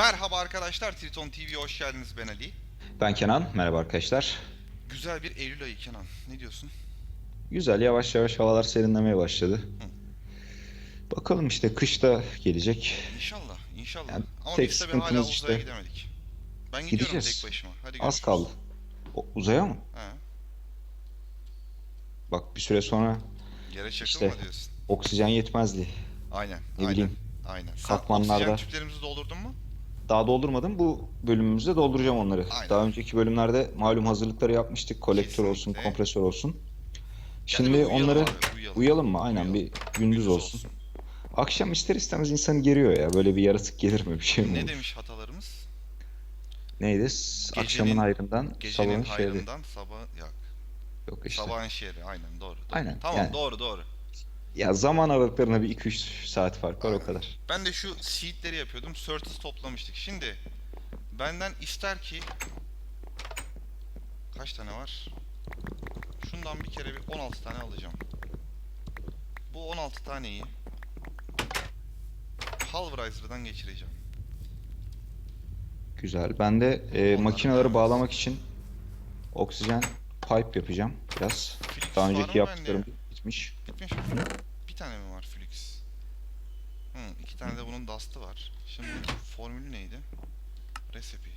Merhaba arkadaşlar, Triton TV'ye hoş geldiniz. Ben Ali. Ben Kenan. Merhaba arkadaşlar. Güzel bir Eylül ayı Kenan. Ne diyorsun? Güzel yavaş yavaş havalar serinlemeye başladı. Bakalım işte kış da gelecek. İnşallah, inşallah. Yani Ama tek biz tabii sıkıntımız hala uzaya işte- gidemedik. Ben gidiyorum Gideceğiz. tek başıma. Hadi Az görüşürüz. kaldı. O, uzaya mı? He. Bak bir süre sonra Yere çakılma İşte. diyorsun. oksijen yetmezdi. Aynen, Ne aynen. bileyim. Aynen. Sen Katmanlarda- oksijen tüplerimizi doldurdun mu? Daha doldurmadım. Bu bölümümüzde dolduracağım onları. Aynen. Daha önceki bölümlerde malum hazırlıkları yapmıştık. Kolektör olsun, Kesinlikle. kompresör olsun. Şimdi uyuyalım onları abi, uyuyalım. uyalım mı? Aynen Uyuyalım. bir gündüz olsun. Akşam ister istemez insanı geriyor ya. Böyle bir yaratık gelir mi bir şey mi Ne olur? demiş hatalarımız? Neydi? Akşamın hayrından Gecenin sabahın hayrından sabah... Yok, Yok işte. sabahın şerri. Aynen, doğru. doğru. Aynen, Tamam, yani. doğru, doğru. Ya zaman aralıklarına bir 2-3 saat fark var o kadar. Ben de şu seedleri yapıyordum. Surtis toplamıştık. Şimdi benden ister ki kaç tane var? Şundan bir kere bir 16 tane alacağım. Bu 16 taneyi Pulverizer'dan geçireceğim. Güzel. Ben de e, makineleri bağlamak için oksijen pipe yapacağım biraz. Daha var önceki mı yaptıklarım bende? bitmiş. Bitmiş mi? Tane mi var Flix? Hı, iki tane de bunun dust'ı var. Şimdi formülü neydi? Recipe.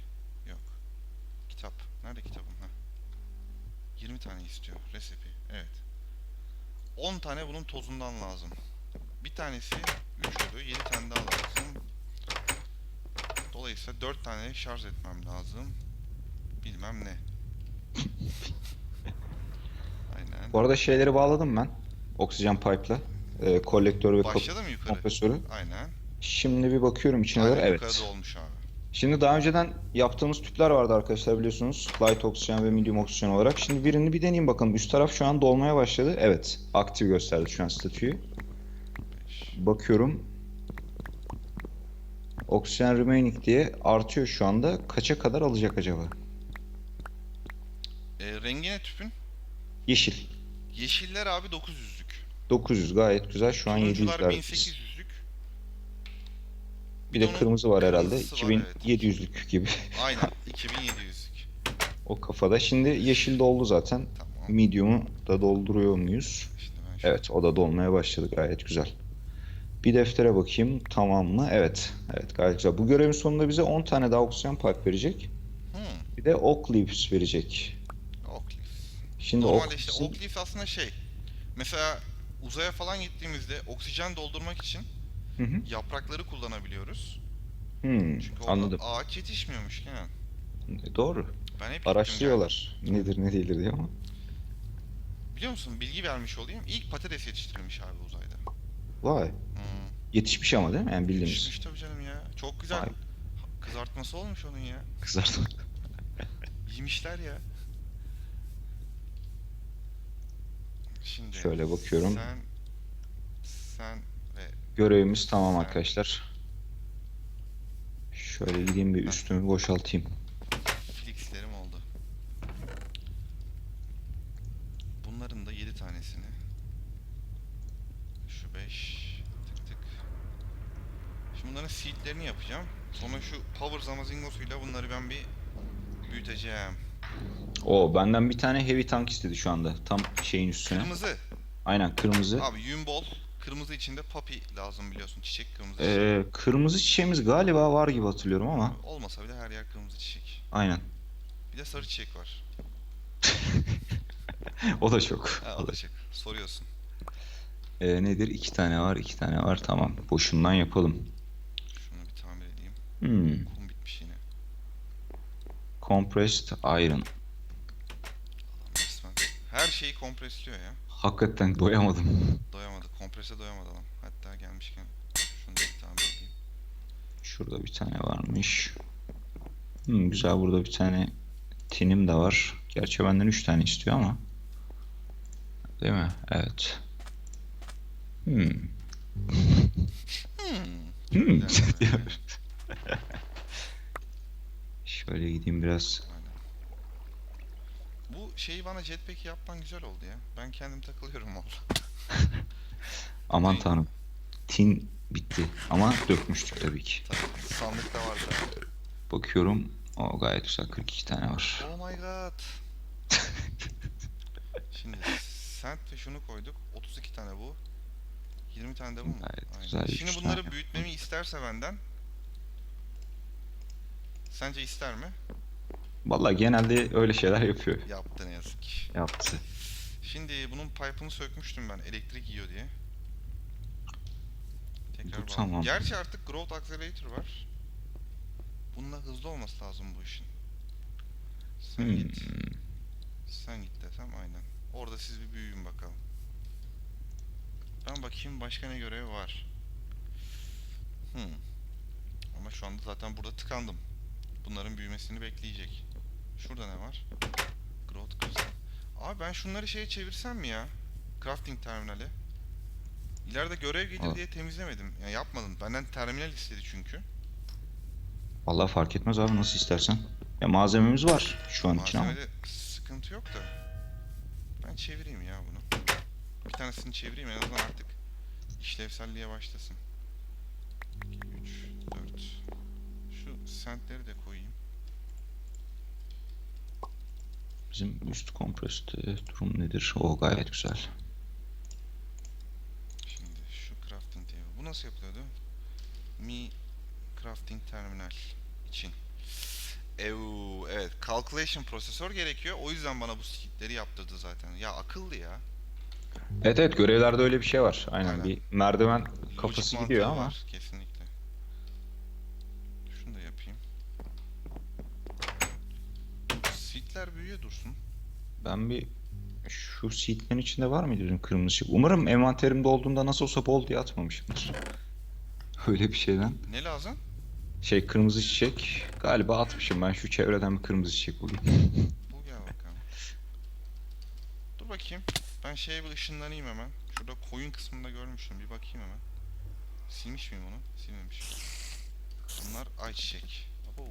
Yok. Kitap. Nerede kitabım? Ha. 20 tane istiyor. Recipe. Evet. 10 tane bunun tozundan lazım. Bir tanesi 3 oluyor. 7 tane daha lazım. Dolayısıyla 4 tane şarj etmem lazım. Bilmem ne. Aynen. Bu arada şeyleri bağladım ben. Oksijen pipe'la. E, kolektör ve Başladı mı yukarı? kompresörü. Aynen. Şimdi bir bakıyorum içine Aynen doğru. Evet. yukarıda olmuş abi. Şimdi daha önceden yaptığımız tüpler vardı arkadaşlar biliyorsunuz. Light oksijen ve medium oksijen olarak. Şimdi birini bir deneyeyim bakalım. Üst taraf şu an dolmaya başladı. Evet. Aktif gösterdi şu an statüyü. Bakıyorum. Oksijen remaining diye artıyor şu anda. Kaça kadar alacak acaba? E, rengi ne tüpün? Yeşil. Yeşiller abi 900'lük. 900 gayet güzel. Şu an Turuncular 700'ler. 1800'lük. Bir de onun kırmızı var herhalde. kırmızısı var, evet. 2700'lük gibi. Aynen 2700'lük. O kafada. Şimdi yeşil doldu zaten. Tamam. Medium'u da dolduruyor muyuz? Ben şu Evet, o da dolmaya başladı. Gayet güzel. Bir deftere bakayım. Tamam mı? Evet. Evet, gayet güzel. Bu görevin sonunda bize 10 tane daha oksijen pipe verecek. Hmm, Bir de oak leaves verecek. Oakleaf. Şimdi Normalde oak işte leaves'in- Oakleaf aslında şey. Mesela uzaya falan gittiğimizde oksijen doldurmak için Hı hı. yaprakları kullanabiliyoruz. Hmm, Çünkü orada anladım. ağaç yetişmiyormuş Kenan. E, Doğru. Ben hep gittim Araştırıyorlar. Nedir ne değildir diye ama. Biliyor musun bilgi vermiş olayım. İlk patates yetiştirilmiş abi uzayda. Vay. Hmm. Yetişmiş ama değil mi? Yani bildiğimiz. Pişmiş tabii canım ya. Çok güzel. Vay. Kızartması olmuş onun ya. Kızartma. Yemişler ya. Şimdi Şöyle bakıyorum. Sen sen ve Görevimiz tamam arkadaşlar. Şöyle gideyim bir üstümü boşaltayım. Flix'lerim oldu. Bunların da 7 tanesini. Şu 5 tık tık. Şimdi bunların seedlerini yapacağım. Sonra şu power zamazingosuyla bunları ben bir büyüteceğim. O benden bir tane heavy tank istedi şu anda. Tam şeyin üstüne. Kırmızı. Aynen kırmızı. Abi yün bol. Kırmızı içinde poppy lazım biliyorsun. Çiçek kırmızı. Ee, kırmızı çiçeğimiz galiba var gibi hatırlıyorum ama. Olmasa bile her yer kırmızı çiçek. Aynen. Bir de sarı çiçek var. O da çok. Ha, O da- alacak. Soruyorsun. Ee, nedir? İki tane var, iki tane var. Tamam. Boşundan yapalım. Şunu bir tamir edeyim. Hmm. Compressed iron. Resmen. Her şeyi kompresliyor ya. Hakikaten doyamadım. Doyamadı. Komprese doyamadı adam. Hatta gelmişken şunu da bir tamir edeyim. Şurada bir tane varmış. Hmm, güzel burada bir tane tinim de var. Gerçi benden üç tane istiyor ama. Değil mi? Evet. Hmm. Hmm. Hmm. Güzel. Şöyle gideyim biraz. Aynen. Bu şeyi bana jetpack yapman güzel oldu ya. Ben kendim takılıyorum valla. Aman tanrım. tin bitti. Ama dökmüştük tabii ki. Tabii sandıkta var zaten. Bakıyorum. O gayet güzel. 42 tane var. Oh my god. Şimdi sent ve şunu koyduk. 32 tane bu. 20 tane de bu mu? Gayet Aynen. güzel, Şimdi bunları büyütmemi isterse benden. Sence ister mi? Vallahi genelde öyle şeyler yapıyor. Yaptı ne yazık ki. Yaptı. Şimdi bunun pipe'ını sökmüştüm ben elektrik yiyor diye. Tekrar tamam. Gerçi artık Growth Accelerator var. Bununla hızlı olması lazım bu işin. Sen Hmm. git. Sen git desem aynen. Orada siz bir büyüyün bakalım. Ben bakayım başka ne görev var. Hmm. Ama şu anda zaten burada tıkandım. Bunların büyümesini bekleyecek. Şurada ne var? Growth Crystal. Abi ben şunları şeye çevirsem mi ya? Crafting terminali. İleride görev gelir Aa. diye temizlemedim. Ya yapmadım. Benden terminal istedi çünkü. Vallahi fark etmez abi nasıl istersen. Ya malzememiz var şu an için ama. Malzemede sıkıntı yok da. Ben çevireyim ya bunu. Bir tanesini çevireyim en azından artık işlevselliğe başlasın. 2, 3, 4. Şu sentleri de koyayım. Bizim üst kompreste durum nedir? O gayet güzel. Şimdi şu crafting table. Bu nasıl yapılıyordu? Mi crafting terminal için. Ev, evet. Calculation prosesör gerekiyor. O yüzden bana bu skitleri yaptırdı zaten. Ya akıllı ya. Evet evet görevlerde öyle bir şey var. Aynen, Aynen. bir merdiven Lojik kafası mantığı gidiyor ama. var, kesinlikle. Şunu da yapayım. Büyüye dursun. Ben bir şu seatlerin içinde var mıydı bizim kırmızı şey? Umarım envanterimde olduğunda nasıl olsa bol diye atmamışımdır. Öyle bir şeyden. Ne lazım? Şey kırmızı çiçek galiba atmışım ben şu çevreden bir kırmızı çiçek bulayım. Bul gel bakalım. Dur bakayım. Ben şeye bir ışınlanayım hemen. Şurada koyun kısmında görmüştüm. Bir bakayım hemen. Silmiş miyim onu? Silmemişim. Bunlar ayçiçek. Abo.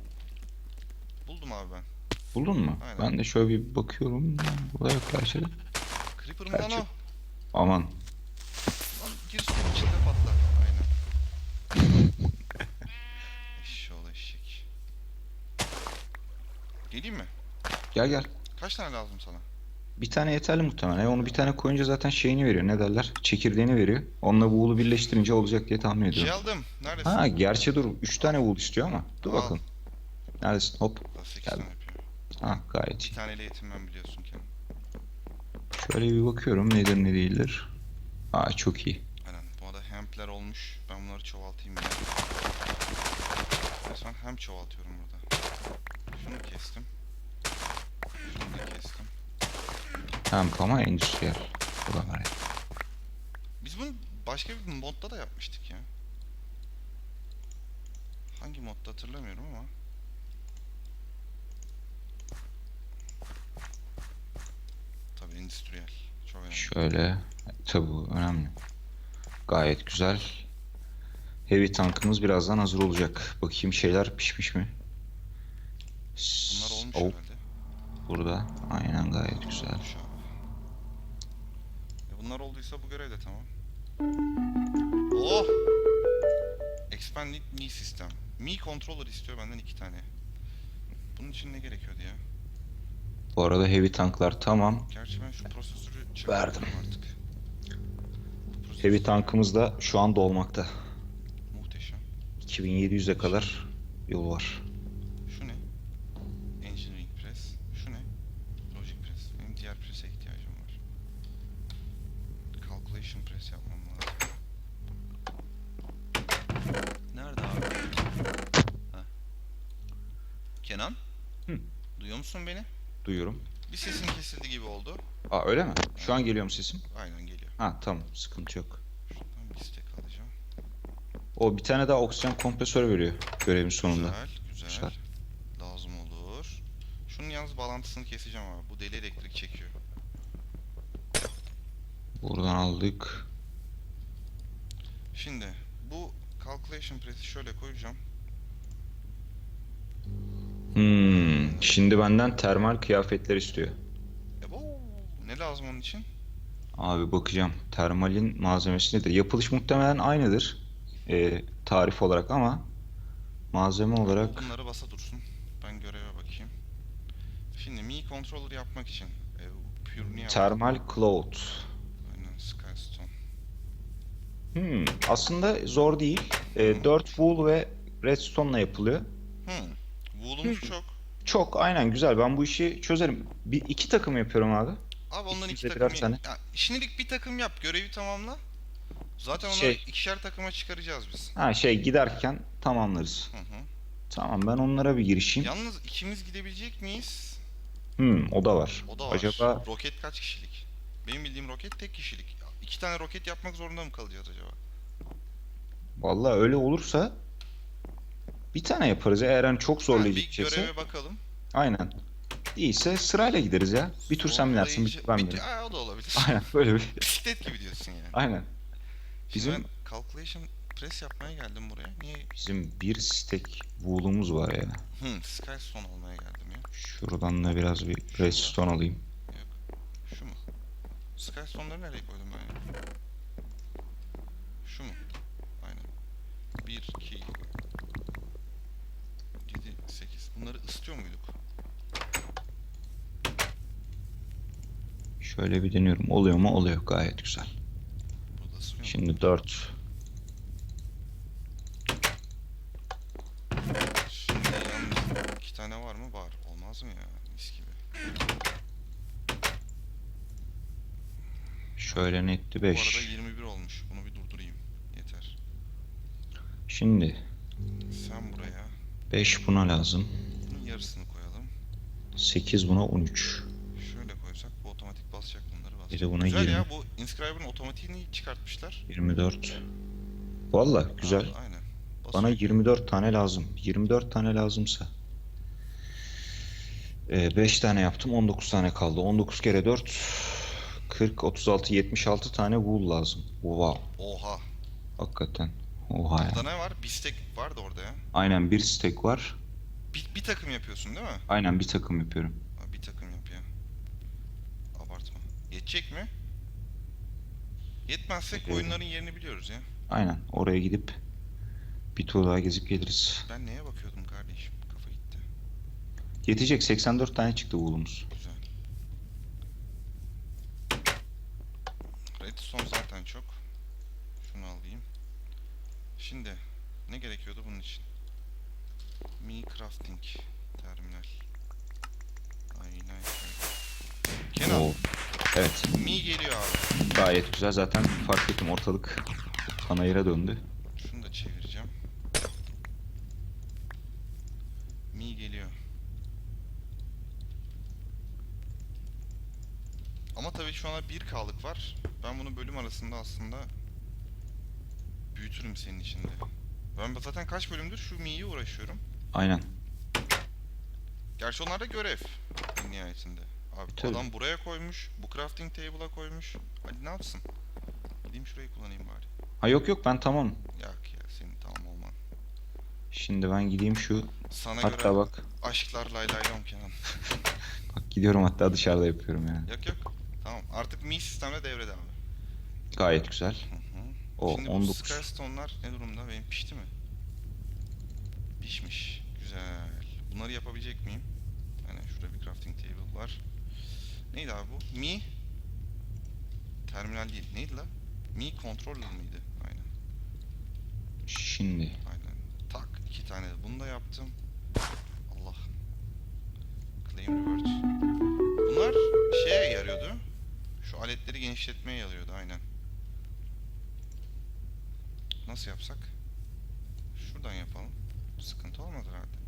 Buldum abi ben. Buldun mu? Aynen. Ben de şöyle bir bakıyorum. Burada yok gerçi. de. Creeper mı lan Gerçi- o? Aman. Lan gir suyun içinde patla. Aynen. Eşşoğlu eşek. Geleyim mi? Gel gel. Kaç tane lazım sana? Bir tane yeterli muhtemelen. E, Onu bir tane koyunca zaten şeyini veriyor. Ne derler? Çekirdeğini veriyor. Onunla buğulu birleştirince olacak diye tahmin Şey ediyorum. aldım. Neredesin? Ha gerçi dur. 3 tane buğul istiyor ama. Dur Al. bakalım. Neredesin? Hop. 8 Geldim. tane. Ha gayet Bir taneyle yetinmem biliyorsun ki. Şöyle bir bakıyorum. Nedir ne değildir. Aa çok iyi. Aynen. Bu arada hempler olmuş. Ben bunları çoğaltayım ya. Resmen hem çoğaltıyorum burada. Şunu kestim. Şunu da kestim. Hem ama endüstriyel. Ulan var ya. Biz bunu başka bir modda da yapmıştık ya. Hangi modda hatırlamıyorum ama. Tabii endüstriyel. Çok önemli. Şöyle. Tabi bu önemli. Gayet güzel. Heavy tankımız birazdan hazır olacak. Bakayım şeyler pişmiş mi? Bunlar olmuş Oh, herhalde. burada. Aynen gayet güzel. E bunlar olduysa bu görev de tamam. Oh! Expanded Me System. Me Controller istiyor benden iki tane. Bunun için ne gerekiyordu ya? Bu arada heavy tanklar tamam. Gerçi ben şu prosesörü Verdim. artık. Bu prosesör Heavy tankımız da şu an dolmakta. Muhteşem. 2700'e kadar yol var. Şu ne? Engineering Press. Şu ne? Logic Press. Benim diğer press'e ihtiyacım var. Calculation Press yapmam lazım. Nerede abi? Heh. Kenan? Hı. Duyuyor musun beni? Duyuyorum. Bir sesin kesildi gibi oldu. Aa öyle mi? Şu an geliyor mu sesim? Aynen geliyor. Ha tamam sıkıntı yok. Şuradan bir istek alacağım. O bir tane daha oksijen kompresörü veriyor görevin sonunda. Güzel, güzel. Güzel. Lazım olur. Şunun yalnız bağlantısını keseceğim abi. Bu deli elektrik çekiyor. Buradan aldık. Şimdi bu calculation press'i şöyle koyacağım. Şimdi benden termal kıyafetler istiyor. E bu ne lazım onun için? Abi bakacağım. Termalin malzemesi nedir? Yapılış muhtemelen aynıdır. Ee, tarif olarak ama malzeme olarak Bunları basa dursun. Ben göreve bakayım. Şimdi Mi controller yapmak için e, Pure termal. Aynen Skystone. Hmm, aslında zor değil. Ee, 4 wool ve redstone'la yapılıyor. Hmm. Wool'umuz çok. Çok aynen güzel. Ben bu işi çözerim. Bir iki takım yapıyorum abi. Abi ondan iki İkimize takım tane. Ya, şimdilik bir takım yap. Görevi tamamla. Zaten onları Şey- ikişer takıma çıkaracağız biz. Ha şey giderken tamamlarız. Hı hı. Tamam ben onlara bir girişeyim. Yalnız ikimiz gidebilecek miyiz? Hmm, o da var. O da var. Acaba Roket kaç kişilik? Benim bildiğim roket tek kişilik. İki tane roket yapmak zorunda mı kalacağız acaba? vallahi öyle olursa bir tane yaparız. Eğer hani çok zorlayıcı bir göreve bakalım. aynen. Değilse sırayla gideriz ya. Bir tur sen binersin, bir tur ben binerim. Aa, o da olabilir. Aynen böyle bir. Bisiklet gibi diyorsun yani. Aynen. Şimdi Bizim- ben calculation press yapmaya geldim buraya. Niye? Bizim bir stack wool'umuz var ya. Hı, Skystone almaya geldim ya. Şuradan da biraz bir redstone alayım. Şu mu? Skystone'ları nereye koydum ben ya? Şu mu? Aynen. 1, 2, 7, 8. Bunları ısıtıyor muyduk? Şöyle bir deniyorum. Oluyor mu? Oluyor. Gayet güzel. Şimdi 4. Şimdi yalnız iki tane var mı? Var. Olmaz mı ya? Mis gibi. Şöyle netti Bu arada 5. 21 olmuş. Bunu bir durdurayım. Yeter. Şimdi Sen buraya 5 buna lazım. Bunun yarısını koyalım. 8 buna 13. Şöyle koysak bu otomatik basacak bunları basacak. Bir de buna Güzel 20. ya bu Inscriber'ın otomatiğini çıkartmışlar. 24. Valla güzel. Aa, aynen. Bana Basıyor. 24 tane lazım. 24 tane lazımsa. 5 tane yaptım. 19 tane kaldı. 19 kere 4. 40, 36, 76 tane wool lazım. Wow. Oha. Hakikaten. Oha ya. Burada ne var? Bistek vardı orada ya. Aynen bir stack var. Bir, bir takım yapıyorsun değil mi? Aynen bir takım yapıyorum. Ha, bir takım yap ya. Abartma. Yetecek mi? Yetmezsek Peki. oyunların yerini biliyoruz ya. Aynen. Oraya gidip bir tur daha gezip geliriz. Ben neye bakıyordum kardeşim? Kafa gitti. Yetecek 84 tane çıktı wool'umuz. Güzel. Redstone zaten çok. Şunu alayım. Şimdi ne gerekiyordu bunun için? Mi crafting terminal. Aynen. Kenan, Oo. Evet. Mi geliyor abi. Gayet güzel. Zaten fark ettim ortalık panayıra döndü. Şunu da çevireceğim. Mi geliyor. Ama tabii şu ana 1K'lık var. Ben bunu bölüm arasında aslında büyütürüm senin için de. Ben zaten kaç bölümdür şu Mi'ye uğraşıyorum. Aynen. Gerçi onlar da görev en nihayetinde. Abi Tabii. adam buraya koymuş, bu crafting table'a koymuş. Hadi ne yapsın? Gideyim şurayı kullanayım bari. Ha yok yok ben tamam. Yok ya senin tamam olman. Şimdi ben gideyim şu Sana hatta göre bak aşklar lay lay lom Kenan. bak gidiyorum hatta dışarıda yapıyorum yani. Yok yok. Tamam. Artık Mi sistemde devrede abi. Gayet güzel. Hı hı. O Şimdi bu 19. Skystone'lar ne durumda? Benim pişti mi? Pişmiş. Güzel. Bunları yapabilecek miyim? Aynen şurada bir crafting table var. Neydi abi bu? Mi? Terminal değil. Neydi la? Mi controller mıydı? Aynen. Şimdi Aynen. Tak. iki tane de bunu da yaptım. Allah. Claim revert. Bunlar şeye yarıyordu. Şu aletleri genişletmeye yarıyordu aynen. Nasıl yapsak? Şuradan yapalım. Sıkıntı olmaz herhalde.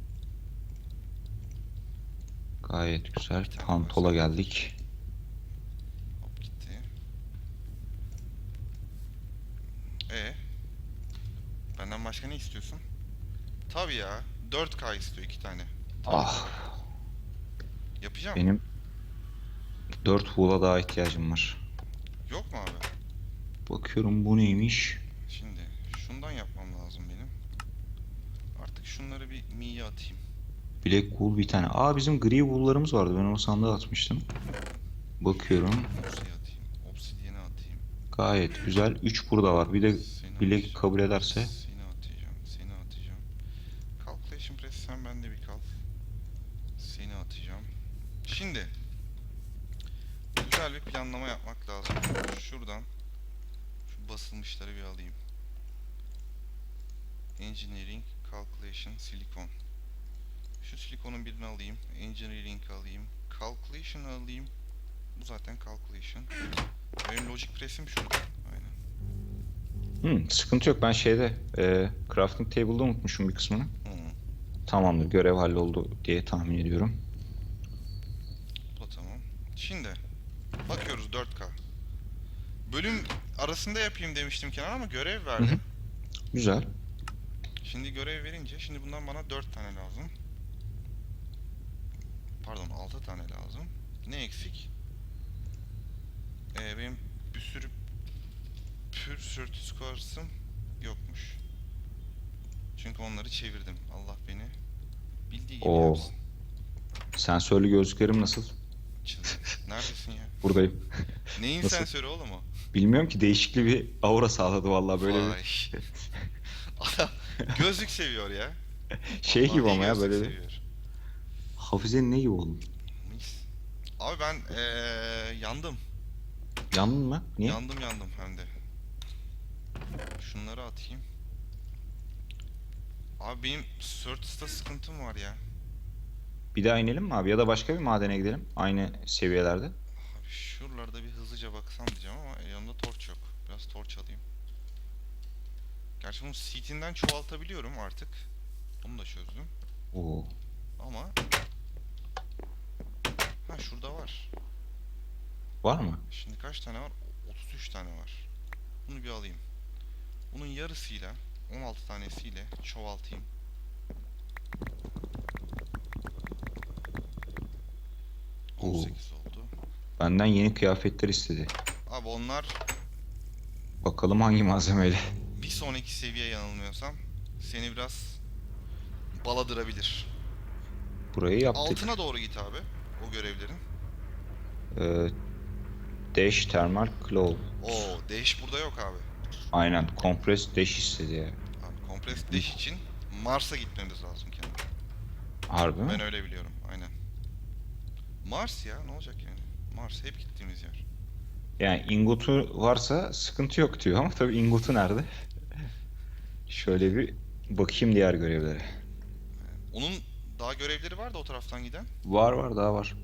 Gayet güzel. Pantola geldik. Hop gitti. E Benden başka ne istiyorsun? Tabii ya. 4K istiyor iki tane. Ah Yapacağım. benim 4 wool'a daha ihtiyacım var. Yok mu abi? Bakıyorum bu neymiş? Şimdi şundan yapmam lazım benim. Artık şunları bir mi'ye atayım. Black wool bir tane. Aa bizim gri wool'larımız vardı. Ben onu sandığa atmıştım. Bakıyorum. Opsi'ye atayım. Gayet güzel. 3 burada var. Bir de Seni atacağım, kabul ederse. Seni atacağım, seni atacağım. Calculation press sen bende bir kal. Seni atacağım. Şimdi güzel bir planlama yapmak lazım. Şuradan şu basılmışları bir alayım. Engineering, Calculation, Silikon. Şu silikonun birini alayım. Engineering alayım. Calculation alayım. Bu zaten Calculation. Benim Logic Press'im şurada. Aynen. Hmm, sıkıntı yok. Ben şeyde e, crafting table'da unutmuşum bir kısmını. Hmm. Tamamdır. Görev halloldu diye tahmin ediyorum. Bu da tamam. Şimdi bakıyoruz 4K. Bölüm arasında yapayım demiştim Kenan ama görev verdi. Hı hı. Güzel. Şimdi görev verince şimdi bundan bana 4 tane lazım. Pardon 6 tane lazım. Ne eksik? Ee, benim bir sürü pür sürtü squares'ım yokmuş. Çünkü onları çevirdim. Allah beni bildiği gibi Oo. yapsın. Sensörlü gözlüklerim nasıl? Neredesin ya? Buradayım. Neyin Nasıl? sensörü oğlum o? Bilmiyorum ki değişikli bir aura sağladı vallahi böyle Vay. Adam gözlük seviyor ya. bir şey gibi Vallahi ama ya gözlük böyle bir seviyor. Hafize'nin ne gibi? Mis. Abi ben eee yandım. Yandın mı? Niye? Yandım yandım hem de. Şunları atayım. Abi benim Surtus'ta sıkıntım var ya. Bir daha inelim mi abi ya da başka bir madene gidelim aynı seviyelerde. Abi şuralarda bir hızlıca baksam diyeceğim ama yanımda torç yok. Biraz torç alayım. Gerçi bunu seat'inden çoğaltabiliyorum artık. Onu da çözdüm. Oo. Ama Ha şurada var. Var mı? Şimdi kaç tane var? 33 tane var. Bunu bir alayım. Bunun yarısıyla 16 tanesiyle çoğaltayım. Oo. 18 oldu. Benden yeni kıyafetler istedi. Abi onlar Bakalım hangi malzemeyle. bir sonraki seviye yanılmıyorsam seni biraz baladırabilir. Burayı yaptık. Altına doğru git abi görevlerin. Ee, dash Thermal Claw. Oo dash burada yok abi. Aynen. Compressed dash istedi ya. Abi kompres dash için Mars'a gitmemiz lazım kendi. Harbi mi? Ben öyle biliyorum aynen. Mars ya ne olacak yani? Mars hep gittiğimiz yer. Yani ingotu varsa sıkıntı yok diyor ama tabii ingotu nerede? Şöyle bir bakayım diğer görevlere. Onun daha görevleri var da o taraftan giden. Var var daha var.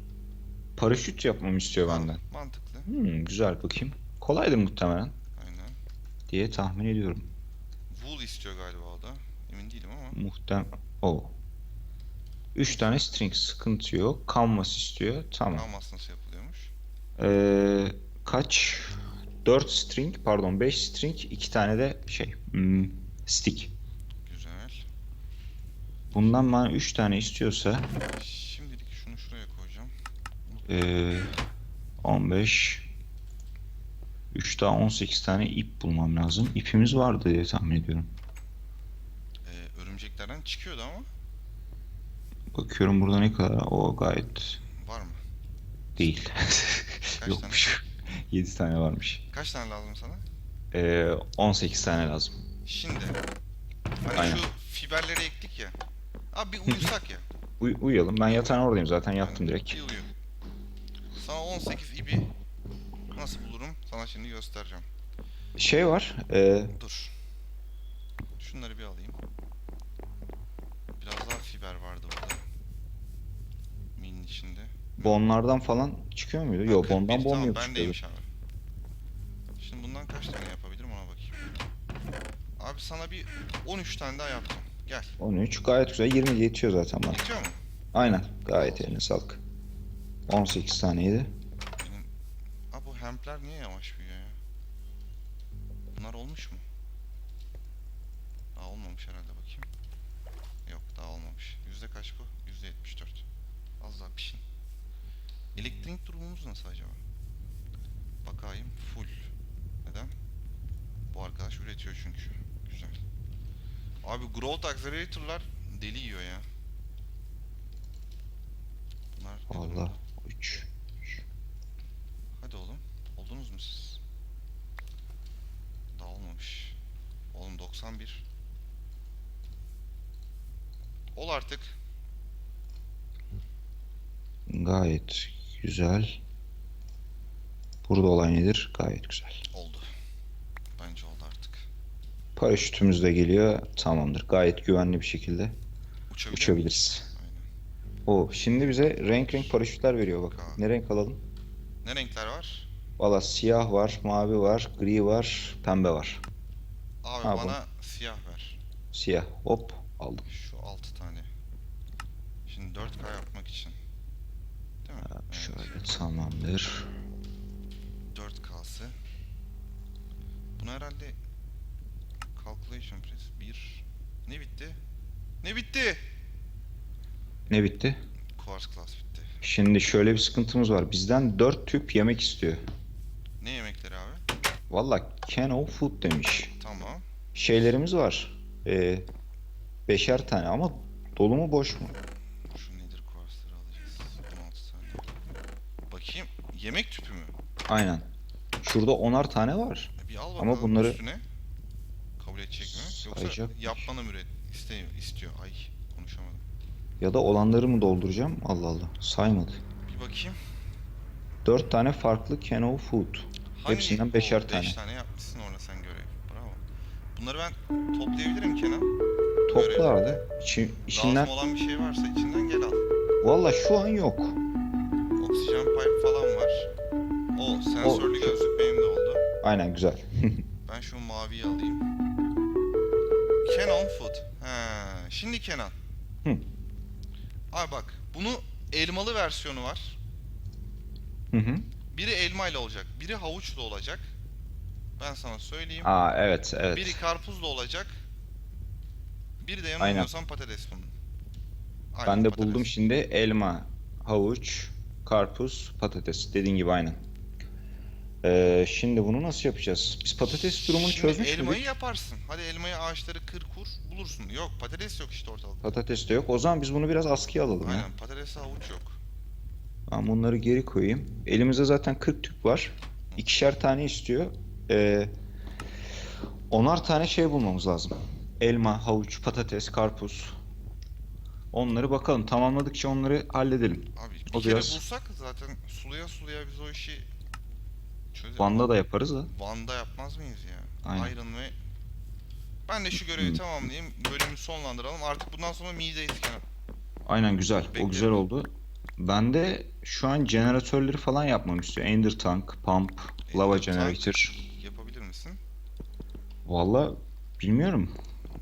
Paraşüt yapmamı istiyor benden. Mantıklı. Hmm, güzel bakayım. Kolaydır muhtemelen Aynen. diye tahmin ediyorum. Wool istiyor galiba o da. Emin değilim ama. Muhtem o. 3 tane string sıkıntı yok. Canvas istiyor. Tamam. Canvas nasıl yapılıyormuş? Ee, kaç? 4 string, pardon 5 string, 2 tane de şey, hmm, stick. Bundan bana 3 tane istiyorsa Şimdilik şunu şuraya koyacağım. ee, 15 3 daha 18 tane ip bulmam lazım. İpimiz vardı diye tahmin ediyorum. Ee, örümceklerden çıkıyordu ama Bakıyorum burada ne kadar. O gayet var mı? değil. Kaç Yokmuş. 7 tane varmış. Kaç tane lazım sana? Ee, 18 tane lazım. Şimdi. Hani Aynen. şu fiberleri ektik ya. Abi bir uyusak ya. Uy- uyuyalım. Ben yatağın oradayım zaten yattım Yani direkt. Bir uyu. Sana 18 ibi nasıl bulurum? Sana şimdi göstereceğim. Şey var. ee, Dur. Şunları bir alayım. Biraz daha fiber vardı burada. Minin içinde. bonlardan falan çıkıyor muydu? Ha, Yok 41, bondan bon yok ben deymiş abi. Şimdi bundan kaç tane yapabilirim ona bakayım. Abi sana bir 13 tane daha yaptım. Gel. 13 gayet güzel. 20 yetiyor zaten bana. Yetiyor mu? Aynen. Gayet eline sağlık. 18 taneydi. Benim... Aa bu hempler niye yavaş büyüyor ya? Bunlar olmuş mu? Daha olmamış herhalde bakayım. Yok daha olmamış. Yüzde kaç bu? Yüzde 74. Az daha pişin. Elektrik durumumuz nasıl acaba? Bakayım. Full. Neden? Bu arkadaş üretiyor çünkü. Güzel. Abi Growth Accelerator'lar deli yiyor ya. Bunlar Allah 3. Hadi oğlum. Oldunuz mu siz? Daha olmamış. Oğlum 91. Ol artık. Gayet güzel. Burada olan nedir? Gayet güzel. Oldu. Paraşütümüz de geliyor. Tamamdır. Gayet güvenli bir şekilde Uçabilir uçabiliriz. O şimdi bize renk renk paraşütler veriyor bak. Ne renk alalım? Ne renkler var? Valla siyah var, mavi var, gri var, pembe var. Abi Ha, bu. bana siyah ver. Siyah. Hop aldım. Şu 6 tane. Şimdi 4K yapmak için. Değil mi? Evet. Şöyle tamamdır. 4K'sı. Buna herhalde calculation press 1 ne bitti? Ne bitti? Ne bitti? Quartz class bitti. Şimdi şöyle bir sıkıntımız var. Bizden 4 tüp yemek istiyor. Ne yemekleri abi? Valla can of food demiş. Tamam. Şeylerimiz var. Ee, beşer tane ama dolu mu boş mu? Şu nedir quartzları alacağız. 16 tane. Bakayım. Yemek tüpü mü? Aynen. Şurada onar tane var. E Bir al Ama bakalım bunları- üstüne. Yoksa Sayacak. yapmanı mı üret istiyor, istiyor. Ay konuşamadım. Ya da olanları mı dolduracağım? Allah Allah. Saymadı. Bir bakayım. 4 tane farklı of food. Hepsinden Oo, beşer beş tane. tane yapmışsın orada sen görev. Bravo. Bunları ben toplayabilirim Kenan. Topla abi. İçi, içinden Lazım olan bir şey varsa içinden gel al. valla şu an yok. Oksijen pipe falan var. O sensörlü gözlük benim de oldu. Aynen güzel. Ben şu maviyi alayım. Canon Food. Ha, şimdi Kenan. Hı. Abi bak bunu elmalı versiyonu var. Hı hı. Biri elmayla olacak, biri havuçla olacak. Ben sana söyleyeyim. Aa evet evet. Biri karpuzla olacak. Biri de yanılmıyorsam patates bunun. Aynen, Ben de patates. buldum şimdi elma, havuç, karpuz, patates. Dediğin gibi aynen. Ee, şimdi bunu nasıl yapacağız? Biz patates durumunu Şimdi çözmüş elmayı müydük? yaparsın. Hadi elmayı ağaçları kır kur bulursun. Yok patates yok işte ortalıkta. Patates de yok. O zaman biz bunu biraz askıya alalım ya. Aynen patates havuç yok. Ben bunları geri koyayım. Elimizde zaten 40 tüp var. İkişer tane istiyor. Ee, onar tane şey bulmamız lazım. Elma, havuç, patates, karpuz. Onları bakalım. Tamamladıkça onları halledelim. Abi bir O kere biraz- bulsak zaten suluya suluya biz o işi çözeriz. Van'da da yaparız da. Van'da yapmaz mıyız ya? Aynen. Iron ve ben de şu görevi Hmm. tamamlayayım. Bölümü sonlandıralım. Artık bundan sonra mideyiz Kenan. Aynen güzel. O Bekliyorum. güzel oldu. Ben de şu an jeneratörleri falan yapmamı istiyor. Ender Tank, Pump, Lava Ender Tank. Generator. Yapabilir misin? Valla bilmiyorum.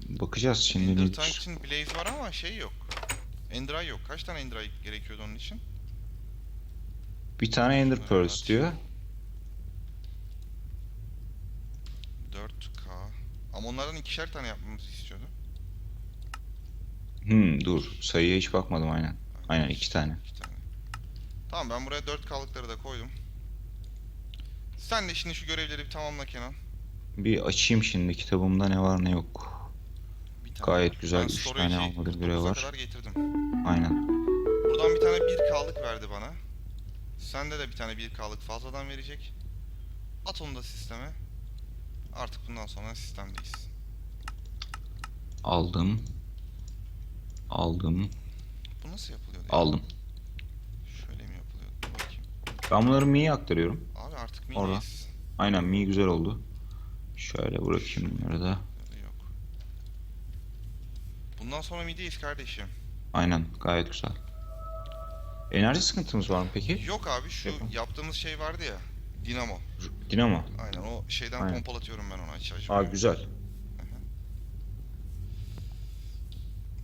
Bakacağız şimdi. Ender nedir. Tank için Blaze var ama şey yok. Endray yok. Kaç tane Endray gerekiyordu onun için? Bir tane Ender Pearl Evet. 4K. Ama onlardan ikişer tane yapmamızı istiyordu. Hmm, dur. Sayıya hiç bakmadım aynen. Aynen iki tane. İki tane. Tamam ben buraya 4K'lıkları da koydum. Sen de şimdi şu görevleri bir tamamla Kenan. Bir açayım şimdi kitabımda ne var ne yok. Bir tane Gayet var. güzel, Ben üç storage'i tane almadık 49'a görev var. kadar getirdim. Aynen. Buradan bir tane 1K'lık verdi bana. Sende de bir tane 1K'lık fazladan verecek. At onu da sisteme. Artık bundan sonra sistemdeyiz. Aldım. Aldım. Bu nasıl yapılıyordu? ya? Aldım. Şöyle mi yapılıyordu? Dur bakayım. Ben bunları Mi'ye aktarıyorum. Abi artık Orada. mideyiz. Aynen Mi güzel oldu. Şöyle bırakayım bunları da. Yok. Bundan sonra mideyiz kardeşim. Aynen gayet güzel. Enerji sıkıntımız var mı peki? Yok abi şu Yapalım. yaptığımız şey vardı ya. Dinamo. Dinamo. Aynen o şeyden Aynen. pompalatıyorum ben ona hiç Aa güzel.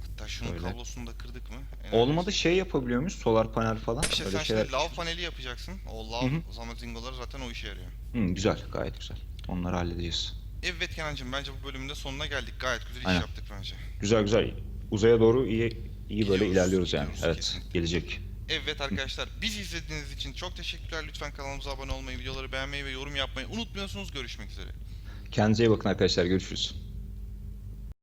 Hatta şunun Öyle. kablosunu da kırdık mı? Enerji- Olmadı şey yapabiliyor muyuz? Solar panel falan. İşte Öyle sen şeyler. şimdi lav paneli yapacaksın. O lav zamazingoları zaten o işe yarıyor. Hı, güzel, gayet güzel. Onları halledeceğiz. Evet Kenancığım bence bu bölümün de sonuna geldik. Gayet güzel iş Aynen. yaptık bence. Güzel güzel. Uzaya doğru iyi iyi böyle Gidiyoruz, ilerliyoruz yani. gidiyoruz Evet, kesinlikle. gelecek. Evet arkadaşlar bizi izlediğiniz için çok teşekkürler. Lütfen kanalımıza abone olmayı, videoları beğenmeyi ve yorum yapmayı unutmuyorsunuz. Görüşmek üzere. Kendinize iyi bakın arkadaşlar. Görüşürüz.